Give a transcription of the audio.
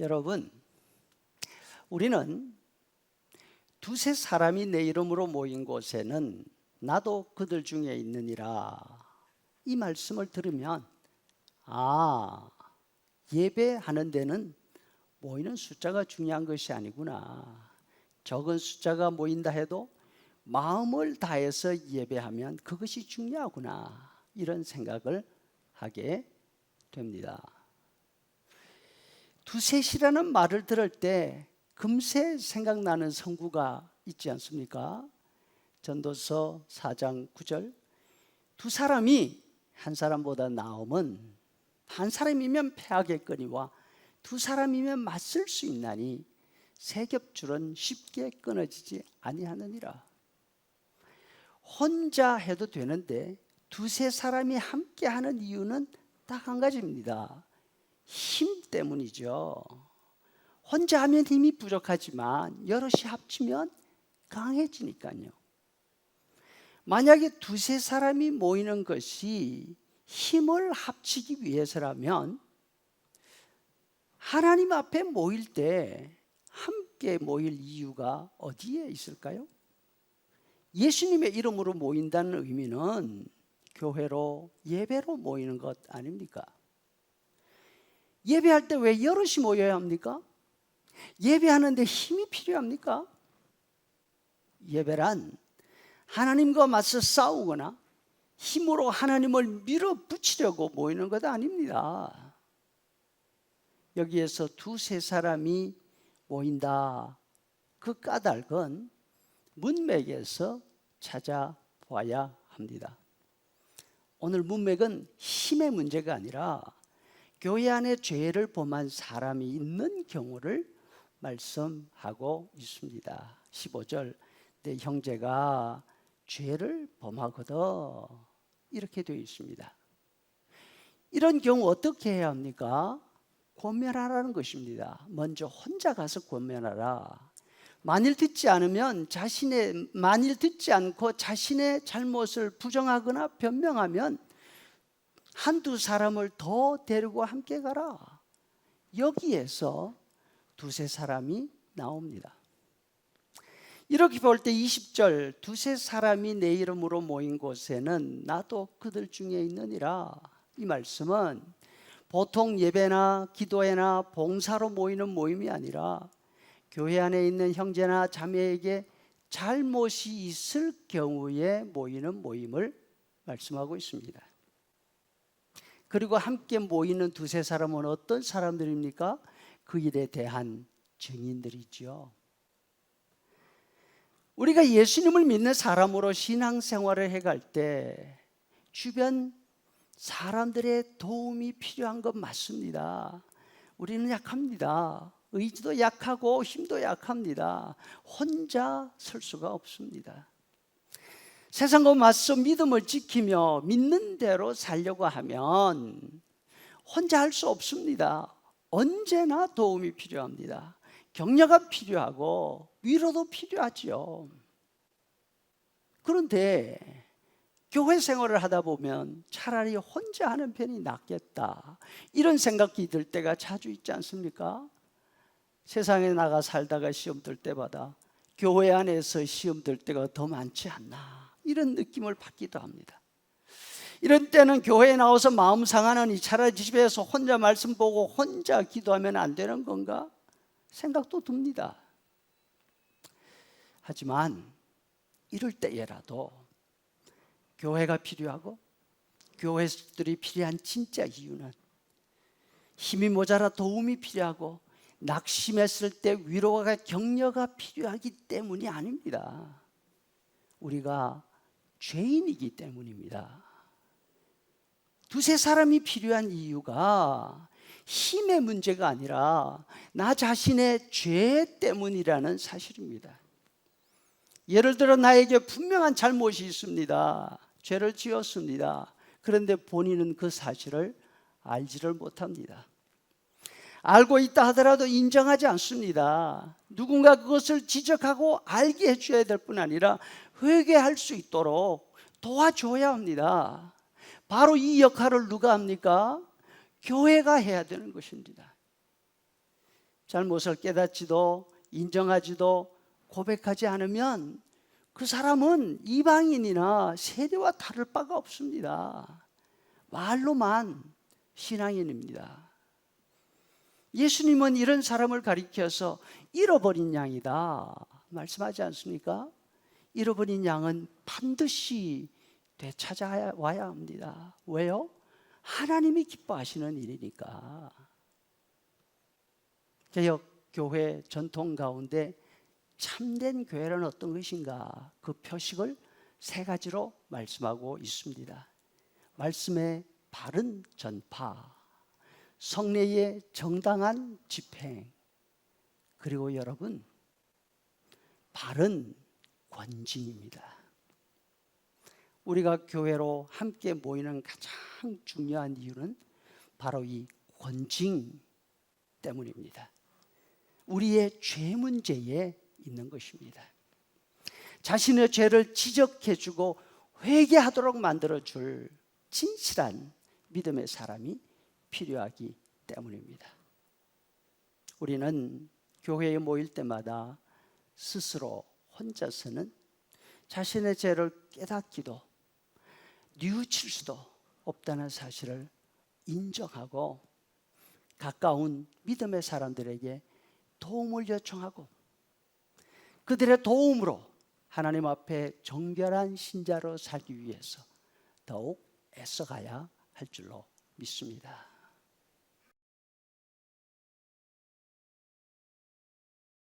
여러분, 우리는 두세 사람이 내 이름으로 모인 곳에는 나도 그들 중에 있느니라. 이 말씀을 들으면, 아, 예배하는 데는 모이는 숫자가 중요한 것이 아니구나. 적은 숫자가 모인다 해도 마음을 다해서 예배하면 그것이 중요하구나. 이런 생각을 하게 됩니다. 두셋이라는 말을 들을 때 금세 생각나는 성구가 있지 않습니까? 전도서 4장 9절 두 사람이 한 사람보다 나음은 한 사람이면 패하겠거니와 두 사람이면 맞설 수 있나니 세 겹줄은 쉽게 끊어지지 아니하느니라. 혼자 해도 되는데 두세 사람이 함께 하는 이유는 딱 한 가지입니다. 힘 때문이죠. 혼자 하면 힘이 부족하지만 여럿이 합치면 강해지니까요. 만약에 두세 사람이 모이는 것이 힘을 합치기 위해서라면 하나님 앞에 모일 때 함께 모일 이유가 어디에 있을까요? 예수님의 이름으로 모인다는 의미는 교회로 예배로 모이는 것 아닙니까? 예배할 때 왜 여럿이 모여야 합니까? 예배하는데 힘이 필요합니까? 예배란 하나님과 맞서 싸우거나 힘으로 하나님을 밀어붙이려고 모이는 것 아닙니다. 여기에서 두세 사람이 모인다. 그 까닭은 문맥에서 찾아봐야 합니다. 오늘 문맥은 힘의 문제가 아니라 교회 안에 죄를 범한 사람이 있는 경우를 말씀하고 있습니다. 15절 내 형제가 죄를 범하거든 이렇게 되어 있습니다. 이런 경우 어떻게 해야 합니까? 권면하라는 것입니다. 먼저 혼자 가서 권면하라. 만일 듣지 않으면 자신의 만일 듣지 않고 자신의 잘못을 부정하거나 변명하면 한두 사람을 더 데리고 함께 가라. 여기에서 두세 사람이 나옵니다. 이렇게 볼 때 20절 두세 사람이 내 이름으로 모인 곳에는 나도 그들 중에 있느니라. 이 말씀은 보통 예배나 기도회나 봉사로 모이는 모임이 아니라 교회 안에 있는 형제나 자매에게 잘못이 있을 경우에 모이는 모임을 말씀하고 있습니다. 그리고 함께 모이는 두세 사람은 어떤 사람들입니까? 그 일에 대한 증인들이죠. 우리가 예수님을 믿는 사람으로 신앙생활을 해갈 때 주변 사람들의 도움이 필요한 것 맞습니다. 우리는 약합니다. 의지도 약하고 힘도 약합니다. 혼자 설 수가 없습니다. 세상과 맞서 믿음을 지키며 믿는 대로 살려고 하면 혼자 할 수 없습니다. 언제나 도움이 필요합니다. 격려가 필요하고 위로도 필요하지요. 그런데 교회 생활을 하다 보면 차라리 혼자 하는 편이 낫겠다. 이런 생각이 들 때가 자주 있지 않습니까? 세상에 나가 살다가 시험 들 때마다 교회 안에서 시험 들 때가 더 많지 않나. 이런 느낌을 받기도 합니다. 이런 때는 교회에 나와서 마음 상하느니 차라리 집에서 혼자 말씀 보고 혼자 기도하면 안 되는 건가? 생각도 듭니다. 하지만 이럴 때에라도 교회가 필요하고 교회들이 필요한 진짜 이유는 힘이 모자라 도움이 필요하고 낙심했을 때 위로가 격려가 필요하기 때문이 아닙니다. 우리가 죄인이기 때문입니다. 두세 사람이 필요한 이유가 힘의 문제가 아니라 나 자신의 죄 때문이라는 사실입니다. 예를 들어 나에게 분명한 잘못이 있습니다. 죄를 지었습니다. 그런데 본인은 그 사실을 알지를 못합니다. 알고 있다 하더라도 인정하지 않습니다. 누군가 그것을 지적하고 알게 해줘야 될 뿐 아니라 회개할 수 있도록 도와줘야 합니다. 바로 이 역할을 누가 합니까? 교회가 해야 되는 것입니다. 잘못을 깨닫지도 인정하지도 고백하지 않으면 그 사람은 이방인이나 세대와 다를 바가 없습니다. 말로만 신앙인입니다. 예수님은 이런 사람을 가리켜서 잃어버린 양이다 말씀하지 않습니까? 잃어버린 양은 반드시 되찾아와야 합니다. 왜요? 하나님이 기뻐하시는 일이니까. 개혁 교회 전통 가운데 참된 교회란 어떤 것인가? 그 표식을 세 가지로 말씀하고 있습니다. 말씀의 바른 전파, 성례의 정당한 집행, 그리고 여러분, 바른 권징입니다. 우리가 교회로 함께 모이는 가장 중요한 이유는 바로 이 권징 때문입니다. 우리의 죄 문제에 있는 것입니다. 자신의 죄를 지적해 주고 회개하도록 만들어 줄 진실한 믿음의 사람이 필요하기 때문입니다. 우리는 교회에 모일 때마다 스스로 혼자서는 자신의 죄를 깨닫기도 뉘우칠 수도 없다는 사실을 인정하고 가까운 믿음의 사람들에게 도움을 요청하고 그들의 도움으로 하나님 앞에 정결한 신자로 살기 위해서 더욱 애써가야 할 줄로 믿습니다.